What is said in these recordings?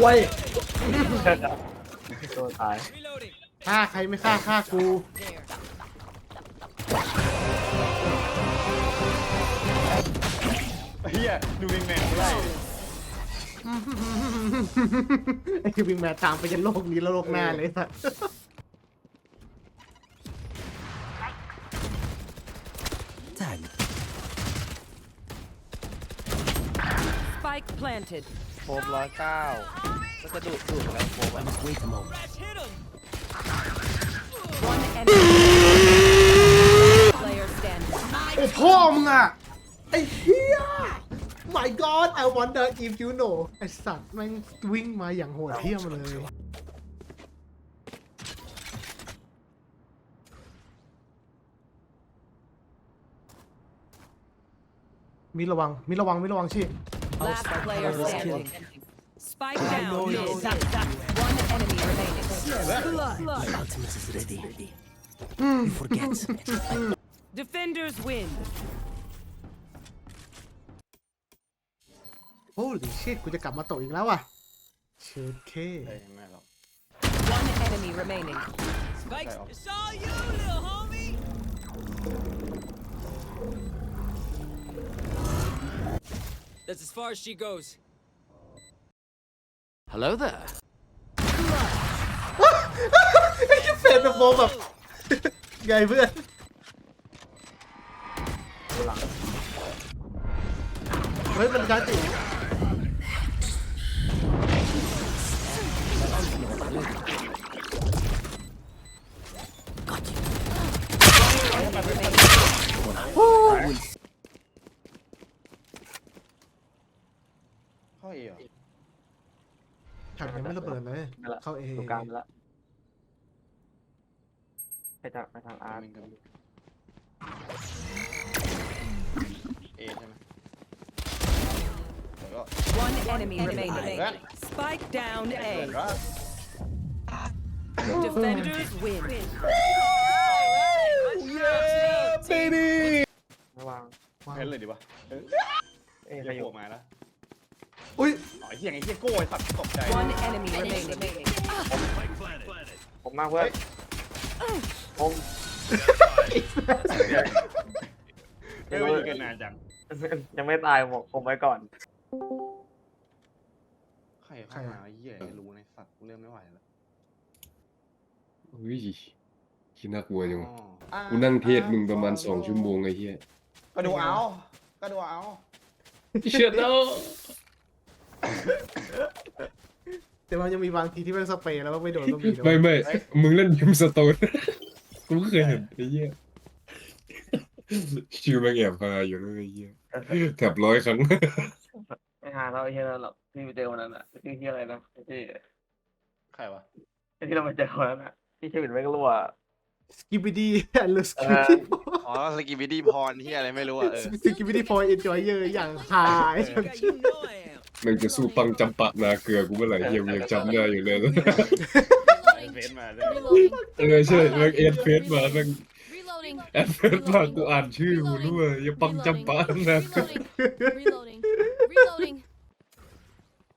เว้ยตัวตายฆ่าใครไม่ฆ่าฆ่ากูเฮียดูวิงแมนไม่ได้ไอ้คือวิงแมนตามไปยันโลกนี้แล้วโลกหน้าเลยสัส Time. Spike planted. โฟมร้อยเก้าก็จะดูดดูดอะไรโฟม I must wait a moment. One enemy. player standing. โอ้พ่อมึงอะ ไอ้เฮีย my god I wonder if you know ไอ้สัตว์แม่งวิ่งมาอย่างโหดเที่ยมเลยมีระวังมีระวังมีระวังชิ Last player was standing. Spike down. know mid. you. One enemy remaining. My ultimate is ready. You forget. Defenders win. โอ้ลิชิตกูจะกลับมาตกอีกแล้วอ่ะ เชิดเค เฮ้ยไม่หรอก One enemy remaining. Spikes, Okay. it's all you, little That's as far as she goes. Hello there. ไอ้เหี้ยเฟนแบบโมแบบ ไงเพื่อนเฮ้ยมันการติ เข้าเอเหรอแถบยังไม่ระเบิดเลย เข้าเอตรงกลางไปแล้วไปทางไปทางอาร์ตมิงกับเอใช่ไหมแล้วก็ One enemy remaining. Right. Spike down เปิ A. ดว่า Defenders win. ระวังเพนเลยดีวะเออเอ้ยเดี๋ใครยวอยู่โผล่มาแล้ว อุ้ยอ๋อไอ้เฮียไอ้เฮียโก้ไอ้สัตว์ตกใจ One enemy remaining. ผมมากเพื่อนผมไม่รู้อยู่กันนานจังยังไม่ตายผมผมไว้ก่อน ใครเข้ามาไอ้เฮียไม่รู้ในสัตว์กูเริ่มไม่ไหวแล้วอุ้ยคิดน่ากลัวจังวะอ๋อกูนั่งเทศมึงประมาณสองชั่วโมงไอ้เหี้ยก็ดูเอา ก็ดูเอา เชื่อแล้ว แต่มันยังมีบางทีที่มันสเปรย์แล้วก็ไม่โดนก็มีนะไม่ไม่มึงเล่นพิมสโตนกูก็เคยเห็นไอ้เหี้ยชื่อแม่งแอบพาอยู่ด้วยไอ้เหี้ยแถบร้อยครั้งไม่หาเราไอ้เฮียนั่นหรอกที่ไปเจอวันนั้นอะชื่อเฮียอะไรนะที่ใครวะที่เราไปเจอวันนั้นอะที่ชื่ออื่นไม่รู้อะสกิปปี้ดีแอนด์สกิปเออปี้อ๋อสกิบิดี้พรที่อะไรไม่รู้อะเออสกิปปี้ดีพอยเอนจอยเยอร์อย่างหาย you know I am. แม่งจะสู้ปังจำปะนาเกลือกูเมื่อไหร่เหี้ยกูยังจำได้อยู่เลยไอ้เฟนมาเลย Reloading. เออใช่แม่งเอ็ดเฟสมาแม่ง Reloading. แอดเฟสมากูอ่านชื่อกูด้วยอย่าปังจำปะนาเกลือ Reloading. Reloading. Reloading.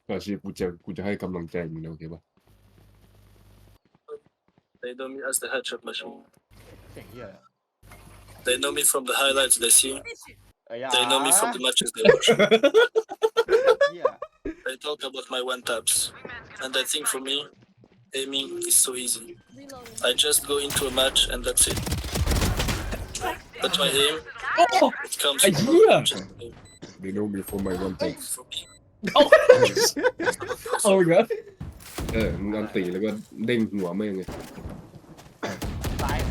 ก่อนชีกูจะกูจะให้กำลังใจมึงนะโอเคปะ They know me as the headshot machine. เสียงเฮียอะไร They know me from the highlights they see. เอ้ยอย่า They know me from the matches they watch. เฮีย They talk about my one taps. And I think for me, aiming is so easy. Reloading. I just go into a match and that's it. But my aim, it comes Ay, from yeah. just aim. they know me for my one thing For me. เอาอีกแล้วเออมึงอันตีแล้วก็เด้งหัวแม่งไง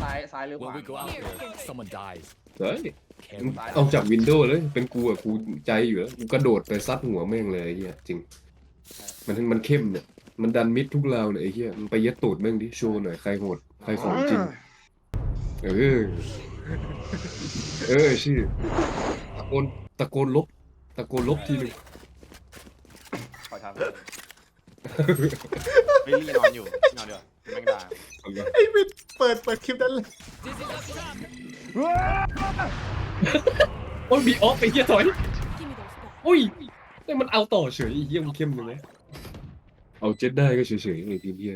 ซ้ายซ้ายซ้ายซ้ายหรือข When วา we go out there, someone dies. เฮ้ย Carry เอาจากวินโดว์เลย เป็นกูอะกูใจอยู่แล้วกูกระโดดไปซัดหัวแม่งเลยไอ้เฮียจริง มันมันเข้มเนี่ย มันดันมิดทุกราวเนี่ยไอ้เฮียมันไปเย็ดตูดแม่งดิโชว์หน่อยใครโหดใครของจริง เออ เออชื่อตะโกนตะโกนลบ ตะโกนลบทีหนึงขอทำไม่รีนอนอยู่นอนเดี๋ยวแม่งด่าไอ้วินเปิดเปิดคลิปนั้นเลยโอ้ยบีออฟไอ้เฮียถอย Give me those back. อุ้ยแต่มันเอาต่อเฉยไอ้เฮียมันเข้มเลยไหมเอาเจ็ดได้ก็เฉยๆไอ้ทีมเฮีย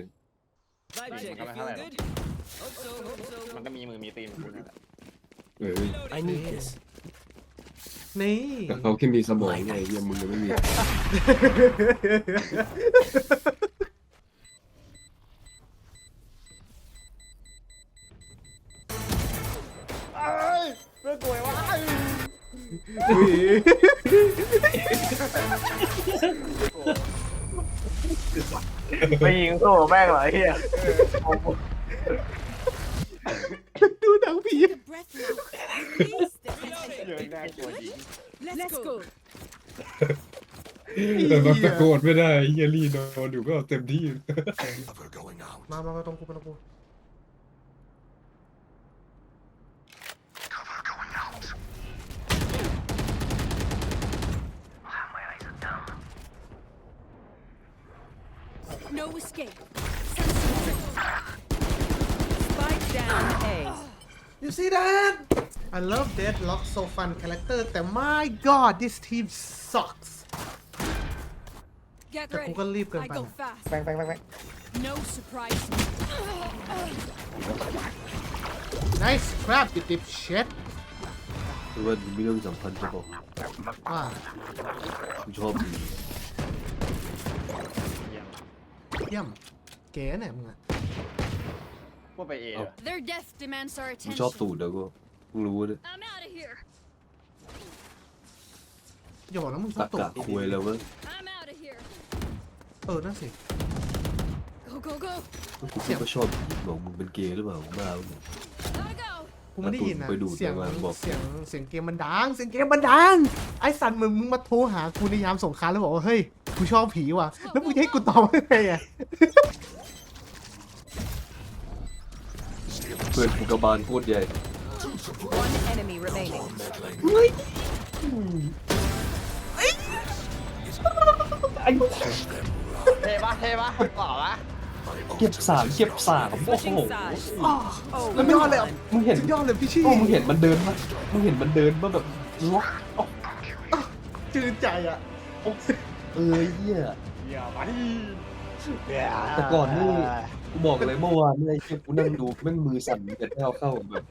Vibe check. Come You on, feel come on. good? Hope so, hope so. มันก็มีมือมีตีนเหมือนกูนั่นแหละเออ I need this. นี่แต่เขาแค่มีสมองไงไอ้เฮียมึงยังไม่มี ไปยิงสู้แม่งเหรอไอ้เฮียดูหนังผี Breath now. Please. เยอะน่ากลัวจริง Let's go. แต่มันตะโกนไม่ได้ไอ้เฮียรีนอนอยู่ก็เต็มที่ Cover going out. มามามาตรงกูมาตรงกู No escape. Spike down A. You see that I love Deadlock so fun character แต่ my god this team sucks Get แต่กู ready. ก็รีบเกิน I ไป go fast. แบงแบงแบงแบง No surprise. nice crap you dipshit คือว่ามีเรื่องสำคัญจะบอก ว่า กูชอบมึง เยี่ยม เยี่ยมเก๋เนี่ยมึงอะพวกไปเออะ Their death demands our กูชอบ attention. ตูดแล้วก็มึงรู้เนี่ย I'm out of here. อย่าบอกนะมึงชอตะบตกกะคุยแล้วเว้ย I'm out of here. เออนั่นสิ Go, go, go. กูก็ชอบบอกมึงเป็นเกย์หรือเปล่าบ้ามึง Gotta go. กูไม่ได้ยินนะไปดูดเสียงไปวางบอก เสียงเสียงเกมมันดังเสียงเกมมันดังไอ้สันมึงมึงมาโทรหากูในยามสงครามแล้วบอกว่าเฮ้ย กูชอบผีว่ะ แล้วมึงจะให้กูตอบว่าไงอะเพื่อนกูกระบาลโคตรใหญ่ One enemy remaining. เทปะเทปะหล่อปะเก็บสามเก็บสามโอ้โห Switching sides. แล้วไม่ยอดเลยอะมึงเห็น สุดยอดเลยพี่ชี่โอ้มึงเห็นมันเดินปะมึงเห็นมันเดินมาแบบล็อก จืดใจอะ เออเหี้ยเยี่ยมไปแต่ก่อนนี่กูบอกเลยเมื่อวานเนี่ยไอ้เหี้ยกูนั่งดูแม่งมือสั่นเด็ดเท้าเข้าแบบ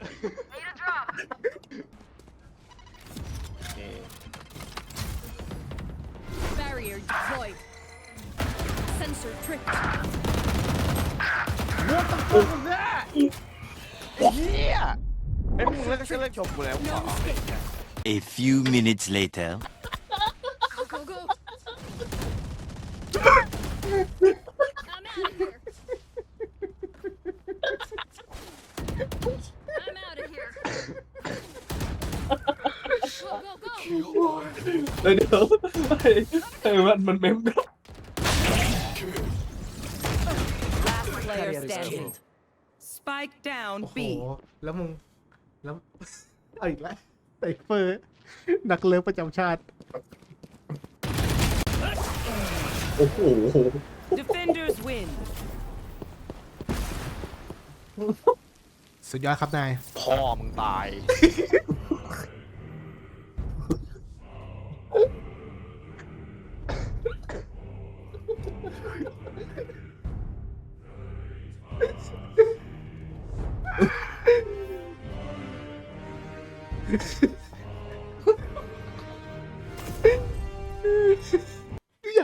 เอ Barrier deployed. Sensor tripped. เฮียไอ้ยมึงเลิกก็เลิกชมกูแล้วขอ A few minutes later. I'm out of here. I'm out of here. Go, go, go. เดี๋ยวเดี๋ยวไอ้ไอ้มันมันเมมก็ Last player standing. Spike down โอ้โห B. แล้วมึง แล้ว เอาอีกแล้วไซเฟอร์ นักเลิฟประจำชาติ โอ้โห Defenders win. สุดยอดครับนาย พ่อมึงตาย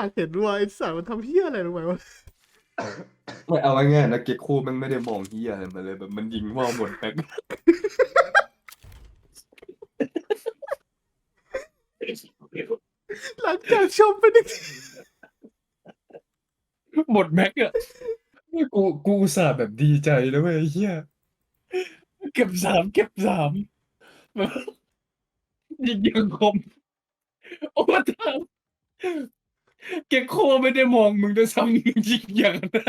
ากเห็นว่าไอ้สารมันทำเพี้ยอะไรลงไปวะไม่เอาง่ายๆนะเก็กโคแมันไม่ได้มองเฮียอะไรมาเลยแบบมันยิงว่าวหมดแม็กหลังจากชมไปหนึ่งทีหมดแม็กอะกูกูอุตส่าห์แบบดีใจแล้วเว้ยไอ้เฮียเก็บสามเก็บสามแบบยิงยังคมโอ้ทาม เก็กโคไม่ได้มองมึงด้วยซ้ำมึงยิงอย่างนั้น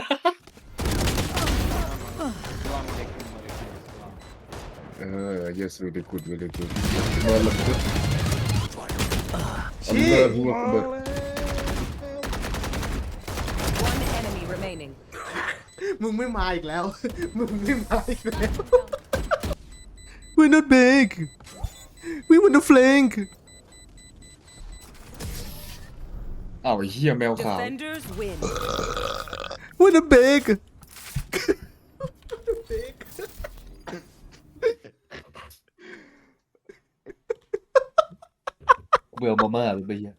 เออ yes really good really good มาละ good ชี้ Allah Hu Akbar One enemy remaining. มึงไม่มาอีกแล้ว มึงไม่มาอีกแล้ว We're not big We want to flank อ้าวไอ้เหี้ยแมวขาว Defenders win. We're not big เบื่อมาม่าเลยไปเหี้ย